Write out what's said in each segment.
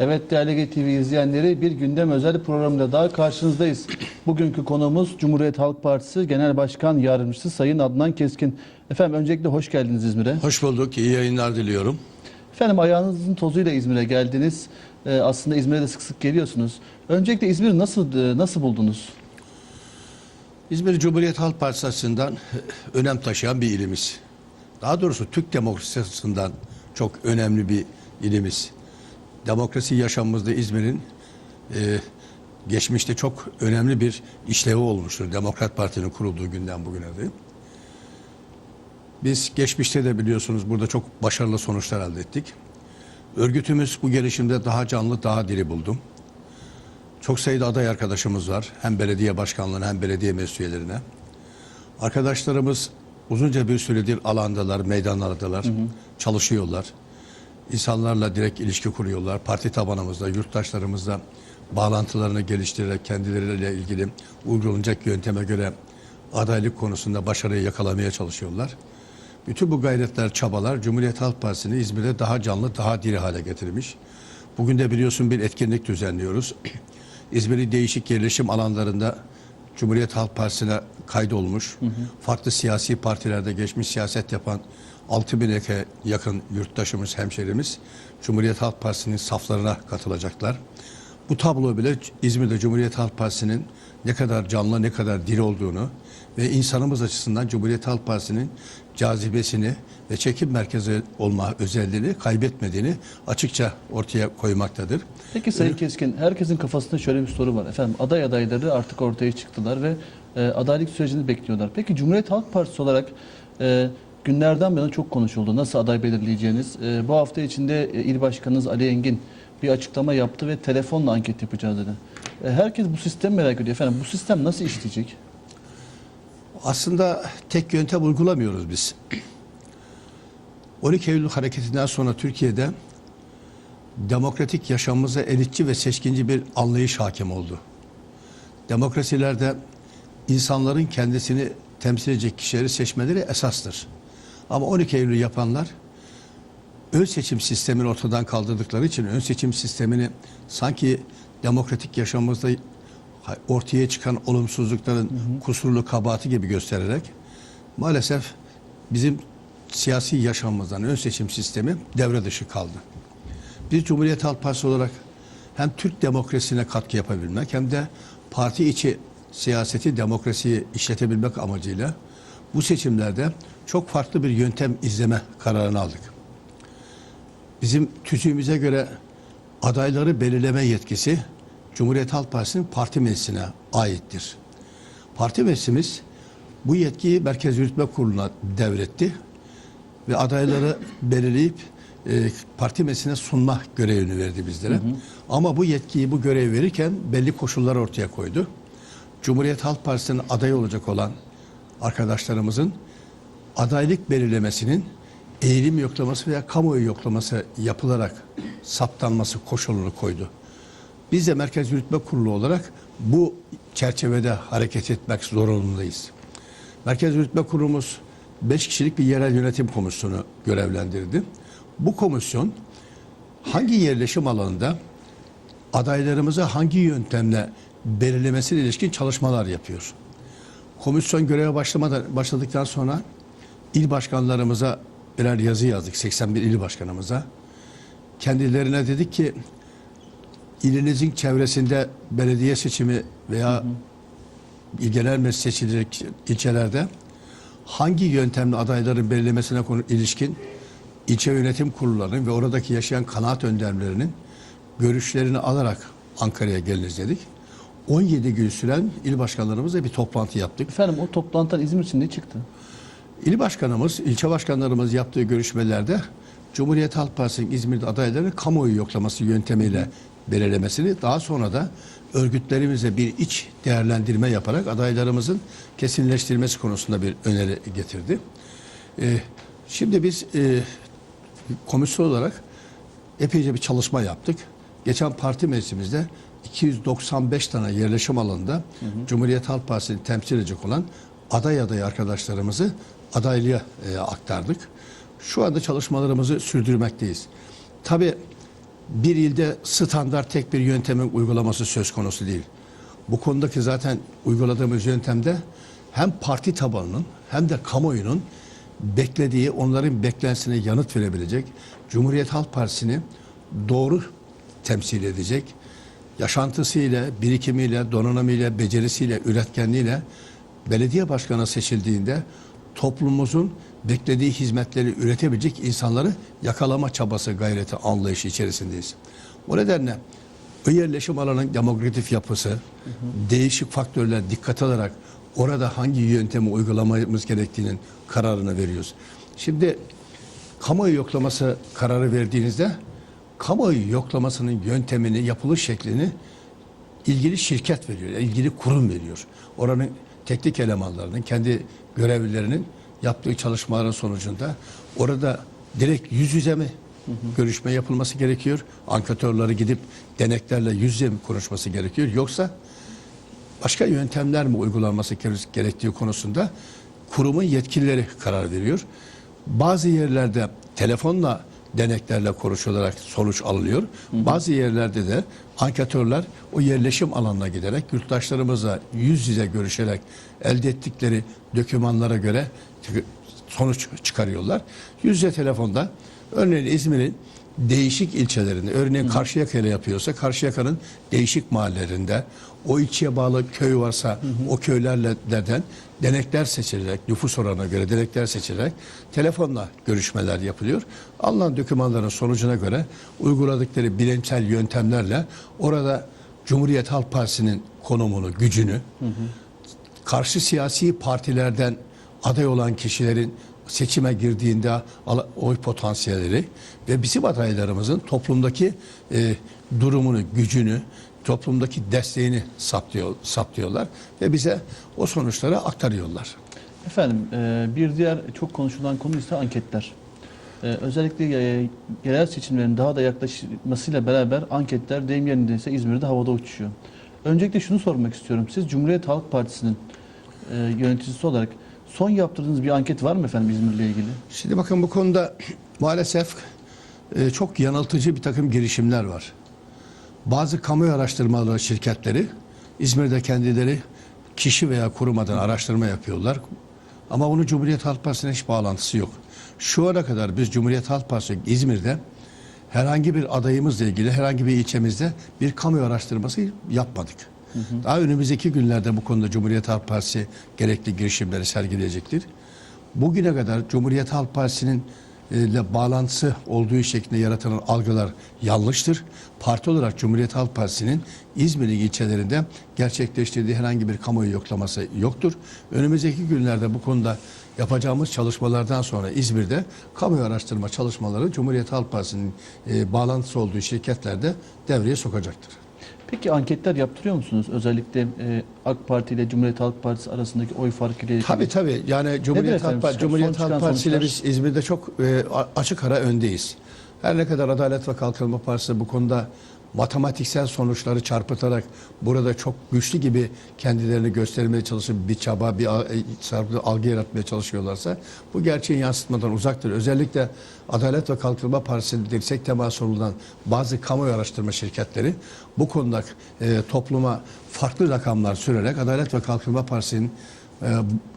Evet değerli TV izleyenleri bir gündem özel programda daha karşınızdayız. Bugünkü konuğumuz Cumhuriyet Halk Partisi Genel Başkan Yardımcısı Sayın Adnan Keskin. Efendim öncelikle hoş geldiniz İzmir'e. Hoş bulduk. İyi yayınlar diliyorum. Efendim ayağınızın tozuyla İzmir'e geldiniz. Ee, aslında İzmir'e de sık sık geliyorsunuz. Öncelikle İzmir'i nasıl e, nasıl buldunuz? İzmir Cumhuriyet Halk Partisi açısından önem taşıyan bir ilimiz. Daha doğrusu Türk demokrasisi açısından çok önemli bir ilimiz. Demokrasi yaşamımızda İzmir'in e, geçmişte çok önemli bir işlevi olmuştur. Demokrat Parti'nin kurulduğu günden bugüne de. Biz geçmişte de biliyorsunuz burada çok başarılı sonuçlar elde ettik. Örgütümüz bu gelişimde daha canlı, daha diri buldum. Çok sayıda aday arkadaşımız var. Hem belediye başkanlığına hem belediye meclis üyelerine. Arkadaşlarımız uzunca bir süredir alandalar, meydanlardalar, çalışıyorlar. İnsanlarla direkt ilişki kuruyorlar. Parti tabanımızda, yurttaşlarımızla bağlantılarını geliştirerek kendileriyle ilgili uygulanacak yönteme göre adaylık konusunda başarıyı yakalamaya çalışıyorlar. Bütün bu gayretler, çabalar Cumhuriyet Halk Partisi'ni İzmir'de daha canlı, daha diri hale getirmiş. Bugün de biliyorsun bir etkinlik düzenliyoruz. İzmir'in değişik yerleşim alanlarında Cumhuriyet Halk Partisi'ne kaydolmuş, farklı siyasi partilerde geçmiş siyaset yapan 6 bin eke yakın yurttaşımız, hemşerimiz Cumhuriyet Halk Partisi'nin saflarına katılacaklar. Bu tablo bile İzmir'de Cumhuriyet Halk Partisi'nin ne kadar canlı, ne kadar diri olduğunu ve insanımız açısından Cumhuriyet Halk Partisi'nin cazibesini ve çekim merkezi olma özelliğini kaybetmediğini açıkça ortaya koymaktadır. Peki Sayın Keskin, herkesin kafasında şöyle bir soru var. Efendim aday adayları artık ortaya çıktılar ve e, adaylık sürecini bekliyorlar. Peki Cumhuriyet Halk Partisi olarak e, günlerden beri çok konuşuldu. Nasıl aday belirleyeceğiniz? E, bu hafta içinde e, il başkanınız Ali Engin bir açıklama yaptı ve telefonla anket yapacağız dedi. E, herkes bu sistemi merak ediyor. Efendim bu sistem nasıl işleyecek? Aslında tek yöntem uygulamıyoruz biz. 12 Eylül hareketinden sonra Türkiye'de demokratik yaşamımıza elitçi ve seçkinci bir anlayış hakim oldu. Demokrasilerde insanların kendisini temsil edecek kişileri seçmeleri esastır. Ama 12 Eylül yapanlar ön seçim sistemini ortadan kaldırdıkları için ön seçim sistemini sanki demokratik yaşamımızda ortaya çıkan olumsuzlukların kusurlu kabahati gibi göstererek maalesef bizim siyasi yaşamımızdan ön seçim sistemi devre dışı kaldı. Biz Cumhuriyet Halk Partisi olarak hem Türk demokrasisine katkı yapabilmek hem de parti içi siyaseti, demokrasiyi işletebilmek amacıyla bu seçimlerde çok farklı bir yöntem izleme kararını aldık. Bizim tüzüğümüze göre adayları belirleme yetkisi Cumhuriyet Halk Partisi'nin parti meclisine aittir. Parti meclisimiz bu yetkiyi Merkez Yürütme Kurulu'na devretti ve adayları belirleyip e, parti meclisine sunma görevini verdi bizlere. Hı hı. Ama bu yetkiyi, bu görevi verirken belli koşullar ortaya koydu. Cumhuriyet Halk Partisi'nin aday olacak olan arkadaşlarımızın adaylık belirlemesinin eğilim yoklaması veya kamuoyu yoklaması yapılarak saptanması koşulunu koydu. Biz de Merkez Yürütme Kurulu olarak bu çerçevede hareket etmek zorundayız. Merkez Yürütme Kurulumuz 5 kişilik bir yerel yönetim komisyonu görevlendirdi. Bu komisyon hangi yerleşim alanında adaylarımızı hangi yöntemle belirlemesine ilişkin çalışmalar yapıyor. Komisyon göreve başlamadan başladıktan sonra il başkanlarımıza birer yazı yazdık 81 il başkanımıza. Kendilerine dedik ki ilinizin çevresinde belediye seçimi veya hı hı. il genel meclis seçilecek ilçelerde hangi yöntemle adayların belirlemesine konu ilişkin ilçe yönetim kurullarının ve oradaki yaşayan kanaat önderlerinin görüşlerini alarak Ankara'ya geliniz dedik. 17 gün süren il başkanlarımızla bir toplantı yaptık. Efendim o toplantıdan İzmir için ne çıktı? İl başkanımız, ilçe başkanlarımız yaptığı görüşmelerde Cumhuriyet Halk Partisi'nin İzmir'de adayları kamuoyu yoklaması yöntemiyle belirlemesini daha sonra da örgütlerimize bir iç değerlendirme yaparak adaylarımızın kesinleştirilmesi konusunda bir öneri getirdi. Ee, şimdi biz e, komisyon olarak epeyce bir çalışma yaptık. Geçen parti meclisimizde 295 tane yerleşim alanında hı hı. Cumhuriyet Halk Partisi'ni temsil edecek olan aday aday arkadaşlarımızı adaylığa e, aktardık. Şu anda çalışmalarımızı sürdürmekteyiz. Tabii bir ilde standart tek bir yöntemin uygulaması söz konusu değil. Bu konudaki zaten uyguladığımız yöntemde hem parti tabanının hem de kamuoyunun beklediği, onların beklentisine yanıt verebilecek, Cumhuriyet Halk Partisi'ni doğru temsil edecek, yaşantısıyla, birikimiyle, donanımıyla, becerisiyle, üretkenliğiyle belediye başkanı seçildiğinde toplumumuzun beklediği hizmetleri üretebilecek insanları yakalama çabası, gayreti, anlayışı içerisindeyiz. Bu nedenle o yerleşim alanının demokratik yapısı, değişik faktörler dikkat alarak orada hangi yöntemi uygulamamız gerektiğinin kararını veriyoruz. Şimdi kamuoyu yoklaması kararı verdiğinizde kamuoyu yoklamasının yöntemini, yapılış şeklini ilgili şirket veriyor, ilgili kurum veriyor. Oranın teknik elemanlarının, kendi görevlilerinin yaptığı çalışmaların sonucunda orada direkt yüz yüze mi görüşme yapılması gerekiyor? Anketörleri gidip deneklerle yüz yüze mi konuşması gerekiyor? Yoksa başka yöntemler mi uygulanması gere- gerektiği konusunda kurumun yetkilileri karar veriyor. Bazı yerlerde telefonla deneklerle konuşularak sonuç alınıyor. Bazı yerlerde de anketörler o yerleşim alanına giderek yurttaşlarımızla yüz yüze görüşerek elde ettikleri dokümanlara göre sonuç çıkarıyorlar. Yüz yüze telefonda örneğin İzmir'in değişik ilçelerinde, örneğin Karşıyaka ile yapıyorsa Karşıyaka'nın değişik mahallelerinde, o ilçeye bağlı köy varsa o köylerden denekler seçilerek, nüfus oranına göre denekler seçilerek telefonla görüşmeler yapılıyor. Alınan dokümanların sonucuna göre uyguladıkları bilimsel yöntemlerle orada Cumhuriyet Halk Partisi'nin konumunu, gücünü, karşı siyasi partilerden aday olan kişilerin seçime girdiğinde oy potansiyelleri ve bizim adaylarımızın toplumdaki e, durumunu, gücünü, toplumdaki desteğini saptıyor, saptıyorlar ve bize o sonuçları aktarıyorlar. Efendim e, bir diğer çok konuşulan konu ise anketler. E, özellikle e, yerel seçimlerin daha da yaklaşmasıyla beraber anketler deyim yerindeyse İzmir'de havada uçuşuyor. Öncelikle şunu sormak istiyorum. Siz Cumhuriyet Halk Partisi'nin yöneticisi olarak son yaptırdığınız bir anket var mı efendim İzmir'le ilgili? Şimdi bakın bu konuda maalesef e, çok yanıltıcı bir takım girişimler var. Bazı kamu araştırmaları şirketleri İzmir'de kendileri kişi veya kurumadan araştırma yapıyorlar. Ama bunun Cumhuriyet Halk Partisi'ne hiç bağlantısı yok. Şu ana kadar biz Cumhuriyet Halk Partisi İzmir'de herhangi bir adayımızla ilgili herhangi bir ilçemizde bir kamu araştırması yapmadık. Daha önümüzdeki günlerde bu konuda Cumhuriyet Halk Partisi gerekli girişimleri sergileyecektir. Bugüne kadar Cumhuriyet Halk Partisi'nin e, ile bağlantısı olduğu şeklinde yaratılan algılar yanlıştır. Parti olarak Cumhuriyet Halk Partisi'nin İzmir'in ilçelerinde gerçekleştirdiği herhangi bir kamuoyu yoklaması yoktur. Önümüzdeki günlerde bu konuda yapacağımız çalışmalardan sonra İzmir'de kamuoyu araştırma çalışmaları Cumhuriyet Halk Partisi'nin e, bağlantısı olduğu şirketlerde devreye sokacaktır. Peki anketler yaptırıyor musunuz? Özellikle e, AK Parti ile Cumhuriyet Halk Partisi arasındaki oy farkı ile ilgili. Tabii tabii. Yani Cumhuriyet? Halk Partisi, Cumhuriyet Halk Partisi ile biz? İzmir'de çok e, açık ara öndeyiz. Her ne kadar Adalet ve Kalkınma Partisi bu konuda matematiksel sonuçları çarpıtarak burada çok güçlü gibi kendilerini göstermeye çalışıp bir çaba, bir e, sarpı algı yaratmaya çalışıyorlarsa bu gerçeğin yansıtmadan uzaktır. Özellikle Adalet ve Kalkınma Partisi'nin dirsek teması olunan bazı kamuoyu araştırma şirketleri bu konuda e, topluma farklı rakamlar sürerek Adalet ve Kalkınma Partisi'nin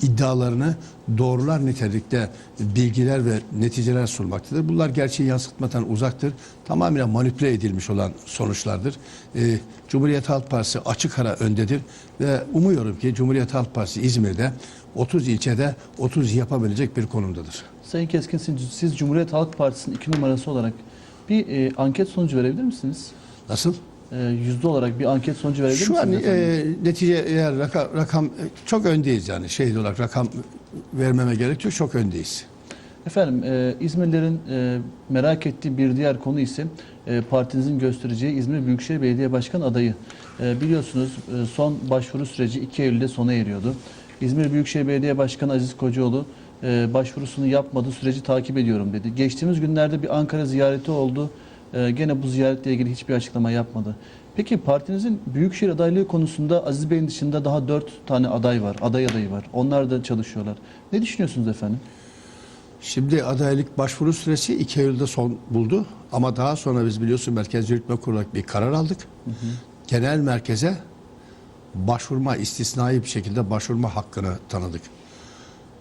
iddialarını doğrular nitelikte bilgiler ve neticeler sunmaktadır. Bunlar gerçeği yansıtmadan uzaktır. Tamamen manipüle edilmiş olan sonuçlardır. E, Cumhuriyet Halk Partisi açık ara öndedir ve umuyorum ki Cumhuriyet Halk Partisi İzmir'de 30 ilçede 30 yapabilecek bir konumdadır. Sayın Keskin siz, siz Cumhuriyet Halk Partisi'nin iki numarası olarak bir e, anket sonucu verebilir misiniz? Nasıl? E, yüzde olarak bir anket sonucu verebilir Şu an misiniz? efendim? e, netice eğer rakam, rakam e, çok öndeyiz yani şey olarak rakam vermeme gerek yok çok öndeyiz. Efendim e, İzmirlilerin e, merak ettiği bir diğer konu ise e, partinizin göstereceği İzmir Büyükşehir Belediye Başkan adayı. E, biliyorsunuz e, son başvuru süreci 2 Eylül'de sona eriyordu. İzmir Büyükşehir Belediye Başkanı Aziz Kocaoğlu e, başvurusunu yapmadı, süreci takip ediyorum dedi. Geçtiğimiz günlerde bir Ankara ziyareti oldu. E, gene bu ziyaretle ilgili hiçbir açıklama yapmadı. Peki partinizin Büyükşehir adaylığı konusunda Aziz Bey'in dışında daha 4 tane aday var, aday adayı var. Onlar da çalışıyorlar. Ne düşünüyorsunuz efendim? Şimdi adaylık başvuru süresi 2 Eylül'de son buldu. Ama daha sonra biz biliyorsun Merkez Yürütme Kurulu bir karar aldık. Genel merkeze başvurma, istisnai bir şekilde başvurma hakkını tanıdık.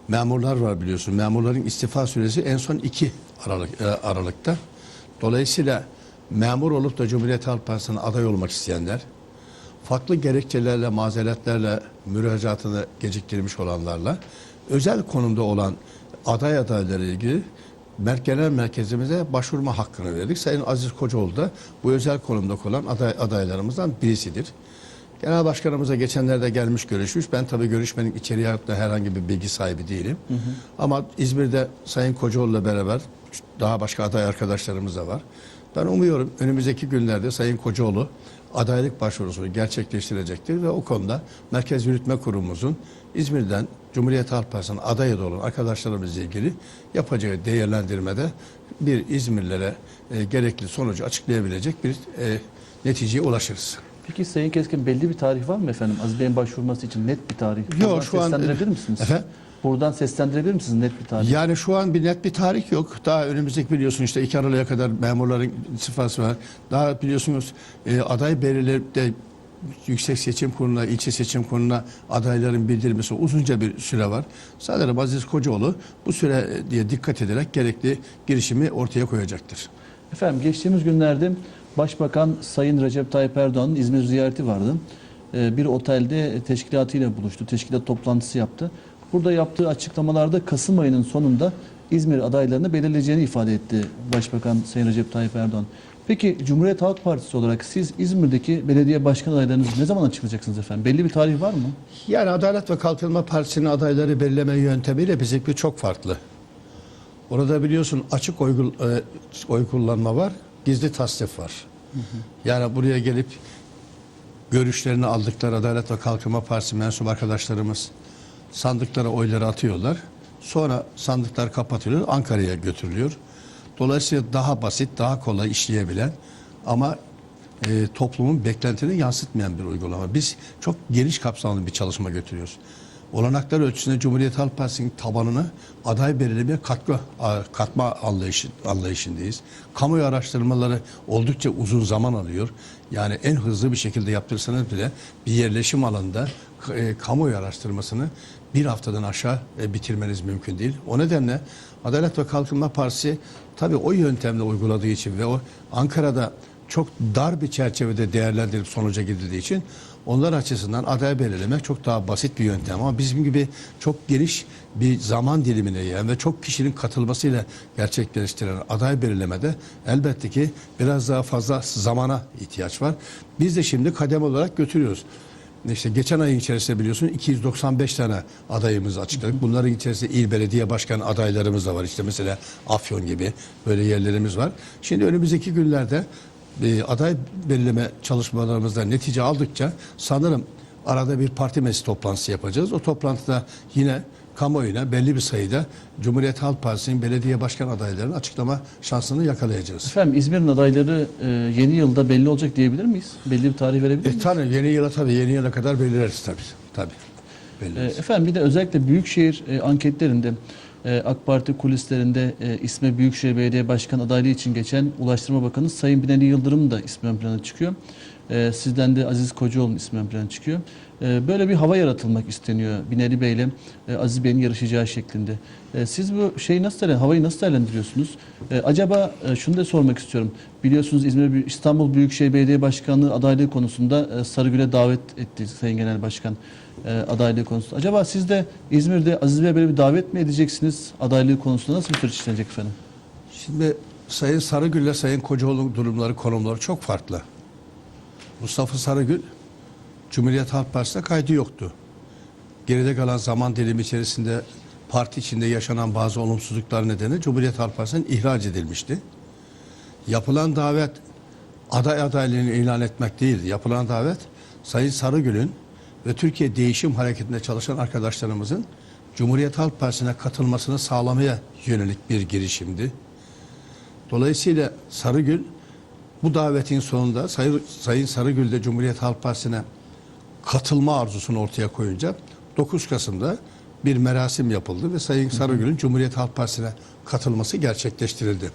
Memurlar var biliyorsun. Memurların istifa süresi en son 2 Aralık, e, Aralık'ta. Dolayısıyla memur olup da Cumhuriyet Halk Partisi'ne aday olmak isteyenler, farklı gerekçelerle, mazeretlerle müracaatını geciktirmiş olanlarla, özel konumda olan aday adayları ilgili Genel Merkezimize başvurma hakkını verdik. Sayın Aziz Kocaoğlu da bu özel konumda olan aday, adaylarımızdan birisidir. Genel Başkanımıza geçenlerde gelmiş görüşmüş. Ben tabii görüşmenin içeriği hakkında herhangi bir bilgi sahibi değilim. Ama İzmir'de Sayın Kocaoğlu'la beraber daha başka aday arkadaşlarımız da var. Ben umuyorum önümüzdeki günlerde Sayın Kocaoğlu adaylık başvurusunu gerçekleştirecektir ve o konuda Merkez Yürütme Kurumumuzun İzmir'den Cumhuriyet Halk Partisi'nin aday adayı olan arkadaşlarımızla ilgili yapacağı değerlendirmede bir İzmirlilere e, gerekli sonucu açıklayabilecek bir e, neticeye ulaşırız. Peki Sayın Keskin belli bir tarih var mı efendim? Aziz Bey'in başvurması için net bir tarih. Buradan şu an- seslendirebilir misiniz? Efendim? Buradan seslendirebilir misiniz net bir tarih? Yani şu an bir net bir tarih yok. Daha önümüzdeki biliyorsun işte 2 Aralık'a kadar memurların istifası var. Daha biliyorsunuz e, aday belirleyip de Yüksek Seçim Kurulu'na, ilçe seçim kuruluna adayların bildirilmesi uzunca bir süre var. Sanırım Aziz Kocaoğlu bu süre diye dikkat ederek gerekli girişimi ortaya koyacaktır. Efendim geçtiğimiz günlerde Başbakan Sayın Recep Tayyip Erdoğan'ın İzmir ziyareti vardı. Ee, Bir otelde teşkilatıyla buluştu. Teşkilat toplantısı yaptı. Burada yaptığı açıklamalarda Kasım ayının sonunda İzmir adaylarını belirleyeceğini ifade etti Başbakan Sayın Recep Tayyip Erdoğan. Peki Cumhuriyet Halk Partisi olarak siz İzmir'deki belediye başkan adaylarınızı ne zaman açıklayacaksınız efendim? Belli bir tarih var mı? Yani Adalet ve Kalkınma Partisi'nin adayları belirleme yöntemiyle bizimki çok farklı. Orada biliyorsun açık oy, e, oy kullanma var, gizli tasnif var. Yani buraya gelip görüşlerini aldıkları Adalet ve Kalkınma Partisi mensup arkadaşlarımız sandıklara oyları atıyorlar. Sonra sandıklar kapatılıyor, Ankara'ya götürülüyor. Dolayısıyla daha basit, daha kolay işleyebilen ama e, toplumun beklentilerini yansıtmayan bir uygulama. Biz çok geniş kapsamlı bir çalışma götürüyoruz. Olanaklar ölçüsünde Cumhuriyet Halk Partisi'nin tabanını aday belirlemeye katkı katma anlayışı, anlayışındayız. Kamuoyu araştırmaları oldukça uzun zaman alıyor. Yani en hızlı bir şekilde yaptırsanız bile bir yerleşim alanında e, kamuoyu araştırmasını bir haftadan aşağı e, bitirmeniz mümkün değil. O nedenle Adalet ve Kalkınma Partisi tabii o yöntemle uyguladığı için ve o Ankara'da çok dar bir çerçevede değerlendirip sonuca gidildiği için onlar açısından aday belirlemek çok daha basit bir yöntem ama bizim gibi çok geniş bir zaman dilimine yayan ve çok kişinin katılmasıyla gerçekleştirilen aday belirlemede elbette ki biraz daha fazla zamana ihtiyaç var. Biz de şimdi kadem olarak götürüyoruz. İşte geçen ayın içerisinde biliyorsun 295 tane adayımız açıkladık. Bunların içerisinde il belediye başkan adaylarımız da var. İşte mesela Afyon gibi böyle yerlerimiz var. Şimdi önümüzdeki günlerde e, aday belirleme çalışmalarımızda netice aldıkça sanırım arada bir parti meclisi toplantısı yapacağız. O toplantıda yine kamuoyuna belli bir sayıda Cumhuriyet Halk Partisi'nin belediye başkan adaylarını açıklama şansını yakalayacağız. Efendim İzmir'in adayları e, yeni yılda belli olacak diyebilir miyiz? Belli bir tarih verebilir E, miyiz? tabii yeni yıla tabii yeni yıla kadar belirleriz tabii. Tabii. E, Belirleriz. Efendim bir de özellikle Büyükşehir e, anketlerinde e, AK Parti kulislerinde e, isme Büyükşehir Belediye Başkan adaylığı için geçen Ulaştırma Bakanı Sayın Binali Yıldırım da ismi ön plana çıkıyor. E, sizden de Aziz Kocaoğlu'nun ismi ön plana çıkıyor. E, böyle bir hava yaratılmak isteniyor Binali Bey ile e, Aziz Bey'in yarışacağı şeklinde. E, siz bu şeyi nasıl havayı nasıl değerlendiriyorsunuz? E, acaba e, şunu da sormak istiyorum. Biliyorsunuz İzmir İstanbul Büyükşehir Belediye Başkanlığı adaylığı konusunda e, Sarıgül'e davet etti Sayın Genel Başkan e, adaylığı konusunda. Acaba siz de İzmir'de Aziz Bey'e böyle bir davet mi edeceksiniz adaylığı konusunda? Nasıl bir süreç işlenecek efendim? Şimdi Sayın Sarıgül ile Sayın Kocaoğlu durumları, konumları çok farklı. Mustafa Sarıgül, Cumhuriyet Halk Partisi'ne kaydı yoktu. Geride kalan zaman dilimi içerisinde parti içinde yaşanan bazı olumsuzluklar nedeniyle Cumhuriyet Halk Partisi'nden ihraç edilmişti. Yapılan davet aday adaylığını ilan etmek değildi. Yapılan davet Sayın Sarıgül'ün ve Türkiye Değişim Hareketi'nde çalışan arkadaşlarımızın Cumhuriyet Halk Partisi'ne katılmasını sağlamaya yönelik bir girişimdi. Dolayısıyla Sarıgül bu davetin sonunda Sayın, Sayın Sarıgül de Cumhuriyet Halk Partisi'ne katılma arzusunu ortaya koyunca 9 Kasım'da bir merasim yapıldı ve Sayın Sarıgül'ün Cumhuriyet Halk Partisi'ne katılması gerçekleştirildi.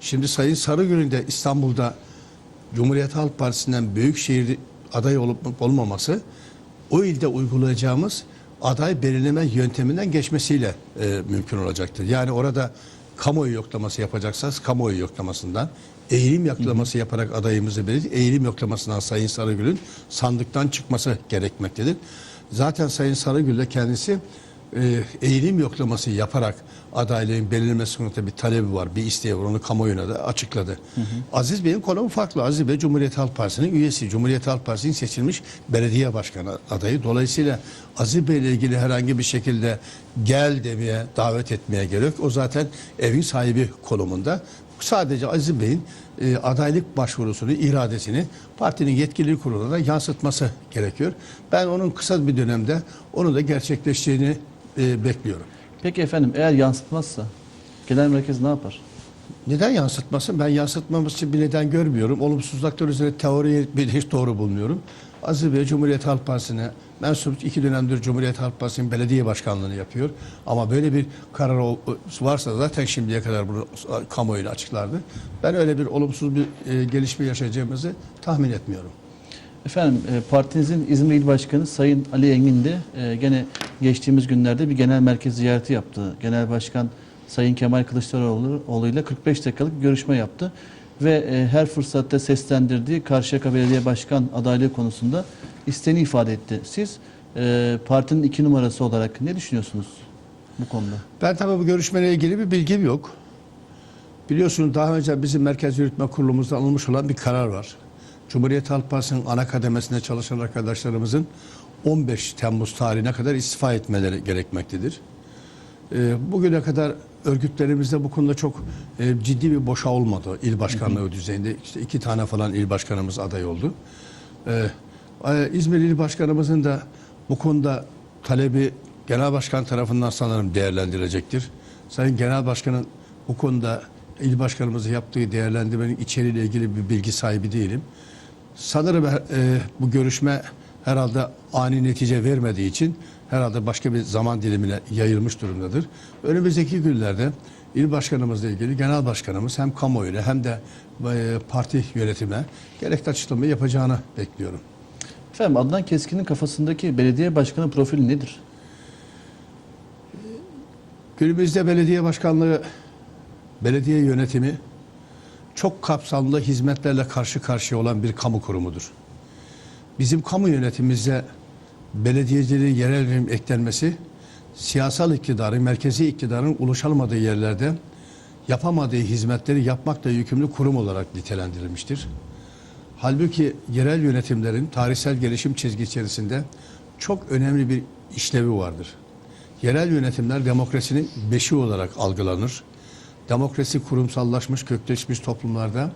Şimdi Sayın Sarıgül'ün de İstanbul'da Cumhuriyet Halk Partisi'nden büyükşehir aday olup olmaması o ilde uygulayacağımız aday belirleme yönteminden geçmesiyle e, mümkün olacaktır. Yani orada kamuoyu yoklaması yapacaksanız kamuoyu yoklamasından, eğilim yoklaması yaparak adayımızı belirleyip eğilim yoklamasından Sayın Sarıgül'ün sandıktan çıkması gerekmektedir. Zaten Sayın Sarıgül de kendisi eğilim yoklaması yaparak adaylığın belirlenmesi konusunda bir talebi var, bir isteği var. Onu kamuoyuna da açıkladı. Aziz Bey'in konumu farklı. Aziz Bey Cumhuriyet Halk Partisi'nin üyesi. Cumhuriyet Halk Partisi'nin seçilmiş belediye başkanı adayı. Dolayısıyla Aziz Bey ile ilgili herhangi bir şekilde gel demeye, davet etmeye gerek. O zaten evin sahibi konumunda. Sadece Aziz Bey'in e, adaylık başvurusunu, iradesini partinin yetkili kuruluna yansıtması gerekiyor. Ben onun kısa bir dönemde onu da gerçekleşeceğini e, bekliyorum. Peki efendim eğer yansıtmazsa genel merkez ne yapar? Neden yansıtmasın? Ben yansıtmaması için bir neden görmüyorum. Olumsuzluklar üzerine teori bir hiç doğru bulmuyorum. Aziz Bey Cumhuriyet Halk Partisi'ne mensup iki dönemdir Cumhuriyet Halk Partisi'nin belediye başkanlığını yapıyor. Ama böyle bir karar varsa zaten şimdiye kadar bunu kamuoyuna açıklardı. Ben öyle bir olumsuz bir e, gelişme yaşayacağımızı tahmin etmiyorum. Efendim e, partinizin İzmir İl Başkanı Sayın Ali Engin de e, gene geçtiğimiz günlerde bir genel merkez ziyareti yaptı. Genel Başkan Sayın Kemal Kılıçdaroğlu ile 45 dakikalık bir görüşme yaptı. Ve e, her fırsatta seslendirdiği Karşıyaka Belediye Başkan adaylığı konusunda isteğini ifade etti. Siz partinin iki numarası olarak ne düşünüyorsunuz bu konuda? Ben tabii bu görüşmeyle ilgili bir bilgim yok. Biliyorsunuz daha önce bizim Merkez Yürütme Kurulumuzda alınmış olan bir karar var. Cumhuriyet Halk Partisi'nin ana kademesinde çalışan arkadaşlarımızın 15 Temmuz tarihine kadar istifa etmeleri gerekmektedir. Ee, bugüne kadar örgütlerimizde bu konuda çok e, ciddi bir boşa olmadı. İl başkanlığı düzeyinde işte iki tane falan il başkanımız aday oldu. Ee, İzmir İl Başkanımızın da bu konuda talebi Genel Başkan tarafından sanırım değerlendirilecektir. Sayın Genel Başkan'ın bu konuda il başkanımızı yaptığı değerlendirmenin içeriğiyle ilgili bir bilgi sahibi değilim. Sanırım e, bu görüşme herhalde ani netice vermediği için herhalde başka bir zaman dilimine yayılmış durumdadır. Önümüzdeki günlerde il başkanımızla ilgili genel başkanımız hem kamuoyuna hem de e, parti yönetimine gerekli açıklama yapacağını bekliyorum. Efendim Adnan Keskin'in kafasındaki belediye başkanı profili nedir? Günümüzde belediye başkanlığı, belediye yönetimi çok kapsamlı hizmetlerle karşı karşıya olan bir kamu kurumudur. Bizim kamu yönetimimizde belediyeciliğin yerel yönetim eklenmesi, siyasal iktidarın, merkezi iktidarın ulaşılmadığı yerlerde yapamadığı hizmetleri yapmakla yükümlü kurum olarak nitelendirilmiştir. Halbuki yerel yönetimlerin tarihsel gelişim çizgi içerisinde çok önemli bir işlevi vardır. Yerel yönetimler demokrasinin beşi olarak algılanır. Demokrasi kurumsallaşmış, kökleşmiş toplumlarda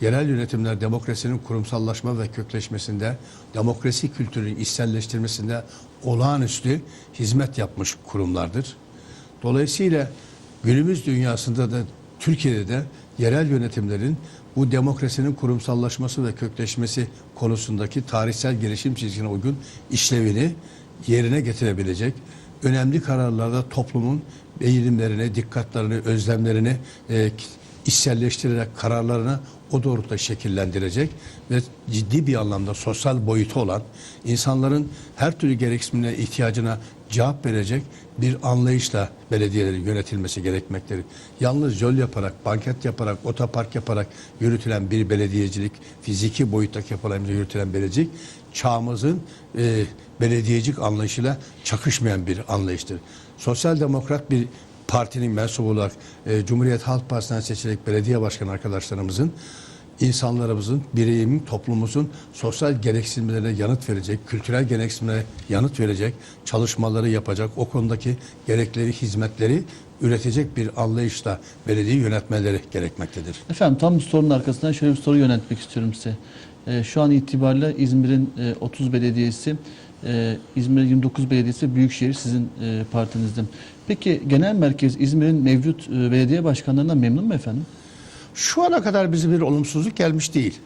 yerel yönetimler demokrasinin kurumsallaşma ve kökleşmesinde, demokrasi kültürünün içselleştirmesinde olağanüstü hizmet yapmış kurumlardır. Dolayısıyla günümüz dünyasında da Türkiye'de de yerel yönetimlerin bu demokrasinin kurumsallaşması ve kökleşmesi konusundaki tarihsel gelişim çizgisine uygun işlevini yerine getirebilecek, önemli kararlarda toplumun eğilimlerini, dikkatlerini, özlemlerini e, içselleştirerek kararlarını o doğrultuda şekillendirecek ve ciddi bir anlamda sosyal boyutu olan insanların her türlü gereksinimine ihtiyacına cevap verecek bir anlayışla belediyelerin yönetilmesi gerekmektedir. Yalnız yol yaparak, banket yaparak, otopark yaparak yürütülen bir belediyecilik, fiziki boyuttaki yapılarımızla yürütülen belediyecilik çağımızın e, belediyecilik anlayışıyla çakışmayan bir anlayıştır. Sosyal demokrat bir partinin mensubu olarak e, Cumhuriyet Halk Partisi'nden seçilerek belediye başkanı arkadaşlarımızın insanlarımızın, bireyimin, toplumumuzun sosyal gereksinimlerine yanıt verecek, kültürel gereksinimlere yanıt verecek çalışmaları yapacak, o konudaki gerekleri, hizmetleri üretecek bir anlayışla belediye yönetmeleri gerekmektedir. Efendim tam bu sorunun arkasından şöyle bir soru yöneltmek istiyorum size. Ee, şu an itibariyle İzmir'in e, 30 belediyesi, e, İzmir'in 29 belediyesi Büyükşehir sizin e, partinizde. Peki genel merkez İzmir'in mevcut e, belediye başkanlarından memnun mu efendim? Şu ana kadar bize bir olumsuzluk gelmiş değil.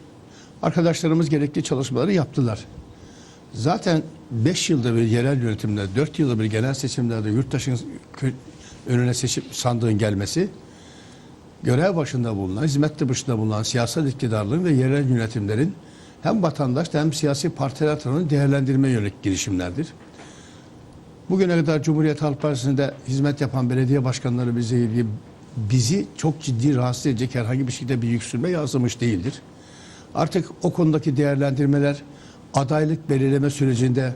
Arkadaşlarımız gerekli çalışmaları yaptılar. Zaten 5 yılda bir yerel yönetimde, 4 yılda bir genel seçimlerde yurttaşın önüne seçim sandığın gelmesi görev başında bulunan, hizmette başında bulunan siyasal iktidarların ve yerel yönetimlerin hem vatandaş hem siyasi partiler tarafından değerlendirme yönelik girişimlerdir. Bugüne kadar Cumhuriyet Halk Partisi'nde hizmet yapan belediye başkanları bize ilgili bizi çok ciddi rahatsız edecek herhangi bir şekilde bir yüksünme yansımış değildir. Artık o konudaki değerlendirmeler adaylık belirleme sürecinde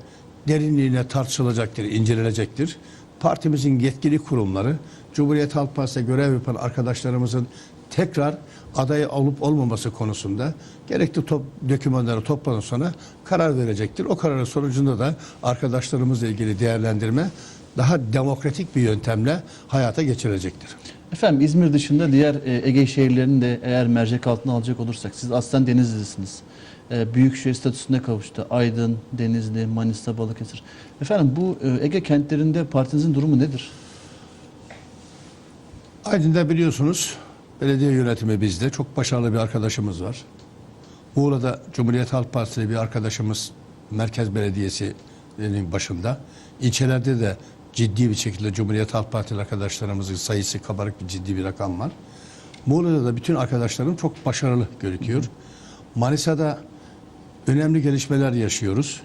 derinliğine tartışılacaktır, incelenecektir. Partimizin yetkili kurumları, Cumhuriyet Halk Partisi'ne görev yapan arkadaşlarımızın tekrar aday olup olmaması konusunda gerekli top, dokümanları topladan sonra karar verecektir. O kararın sonucunda da arkadaşlarımızla ilgili değerlendirme daha demokratik bir yöntemle hayata geçirecektir. Efendim İzmir dışında diğer e, Ege şehirlerini de eğer mercek altına alacak olursak siz aslen Denizli'siniz. E, Büyükşehir statüsüne kavuştu. Aydın, Denizli, Manisa, Balıkesir. Efendim bu e, Ege kentlerinde partinizin durumu nedir? Aydın'da biliyorsunuz belediye yönetimi bizde. Çok başarılı bir arkadaşımız var. Muğla'da Cumhuriyet Halk Partisi'li bir arkadaşımız Merkez Belediyesi'nin başında. İlçelerde de ciddi bir şekilde Cumhuriyet Halk Partili arkadaşlarımızın sayısı kabarık bir ciddi bir rakam var. Muğla'da da bütün arkadaşlarım çok başarılı gözüküyor. Manisa'da önemli gelişmeler yaşıyoruz.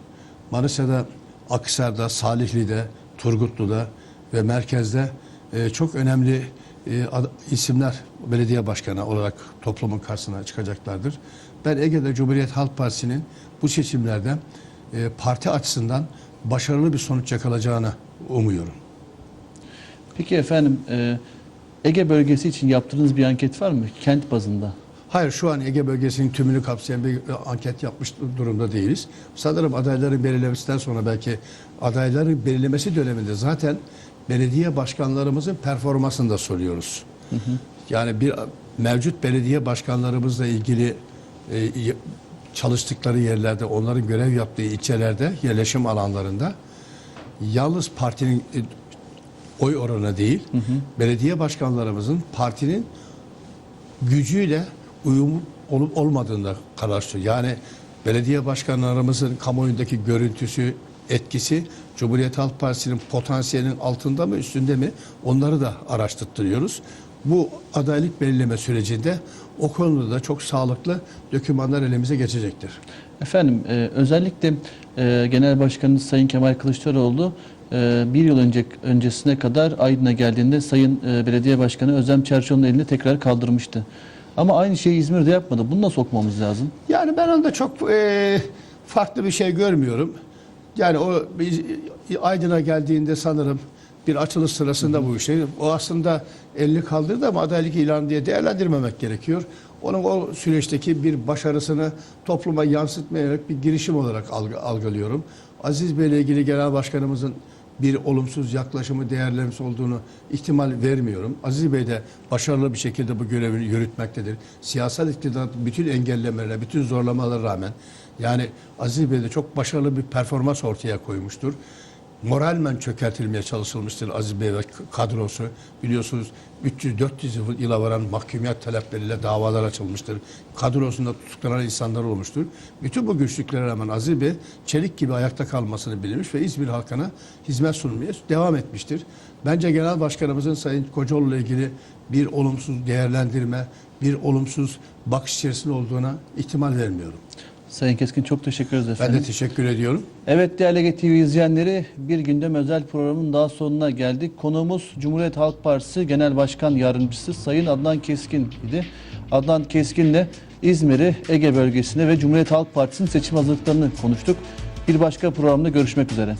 Manisa'da, Akhisar'da, Salihli'de, Turgutlu'da ve merkezde e, çok önemli e, ad- isimler belediye başkanı olarak toplumun karşısına çıkacaklardır. Ben Ege'de Cumhuriyet Halk Partisi'nin bu seçimlerde e, parti açısından başarılı bir sonuç yakalayacağını umuyorum. Peki efendim e, Ege bölgesi için yaptığınız bir anket var mı? Kent bazında. Hayır şu an Ege bölgesinin tümünü kapsayan bir e, anket yapmış durumda değiliz. Sanırım adayların belirlemesinden sonra belki adayların belirlemesi döneminde zaten belediye başkanlarımızın performansını da soruyoruz. Yani bir mevcut belediye başkanlarımızla ilgili e, çalıştıkları yerlerde, onların görev yaptığı ilçelerde, yerleşim alanlarında yalnız partinin e, oy oranı değil, belediye başkanlarımızın partinin gücüyle uyum olup olmadığında kararlaştırıyor. Yani belediye başkanlarımızın kamuoyundaki görüntüsü, etkisi Cumhuriyet Halk Partisi'nin potansiyelinin altında mı üstünde mi onları da araştırtıyoruz. Bu adaylık belirleme sürecinde o konuda da çok sağlıklı dokümanlar elimize geçecektir. Efendim e, özellikle e, Genel Başkanımız Sayın Kemal Kılıçdaroğlu e, bir yıl önce öncesine kadar Aydın'a geldiğinde Sayın e, Belediye Başkanı Özlem Çerçioğlu'nun elini tekrar kaldırmıştı. Ama aynı şeyi İzmir'de yapmadı. Bunu nasıl okumamız lazım? Yani ben onda çok e, farklı bir şey görmüyorum. Yani o biz- Aydın'a geldiğinde sanırım bir açılış sırasında bu işi. O aslında elini kaldırdı ama adaylık ilanı diye değerlendirmemek gerekiyor. Onun o süreçteki bir başarısını topluma yansıtmayarak bir girişim olarak algı- algılıyorum. Aziz Bey ile ilgili genel başkanımızın bir olumsuz yaklaşımı değerlemesi olduğunu ihtimal vermiyorum. Aziz Bey de başarılı bir şekilde bu görevini yürütmektedir. Siyasal iktidar bütün engellemelere, bütün zorlamalara rağmen yani Aziz Bey de çok başarılı bir performans ortaya koymuştur. Moralmen çökertilmeye çalışılmıştır Aziz Bey ve kadrosu. Biliyorsunuz 300-400 yıla varan mahkumiyet talepleriyle davalar açılmıştır. Kadrosunda tutuklanan insanlar olmuştur. Bütün bu güçlüklere rağmen Aziz Bey çelik gibi ayakta kalmasını bilmiş ve İzmir halkına hizmet sunmaya devam etmiştir. Bence Genel Başkanımızın Sayın Kocaoğlu ile ilgili bir olumsuz değerlendirme, bir olumsuz bakış içerisinde olduğuna ihtimal vermiyorum. Sayın Keskin çok teşekkür ederiz Ben efendim. de teşekkür ediyorum. Evet değerli Ege TV izleyenleri bir gündem özel programın daha sonuna geldik. Konuğumuz Cumhuriyet Halk Partisi Genel Başkan Yardımcısı Sayın Adnan Keskin idi. Adnan Keskin'le İzmir'i, Ege bölgesine ve Cumhuriyet Halk Partisi'nin seçim hazırlıklarını konuştuk. Bir başka programda görüşmek üzere.